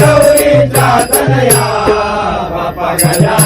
Gauri Tanaya. Bapa Gaja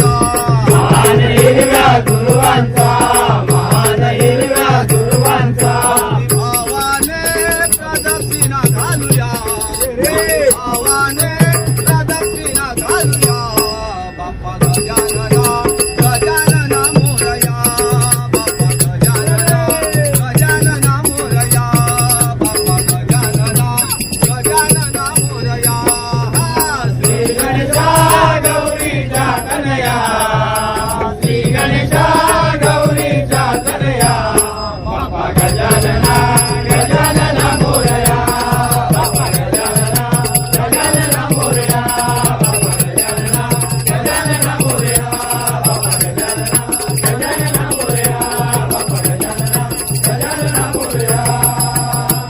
Yeah.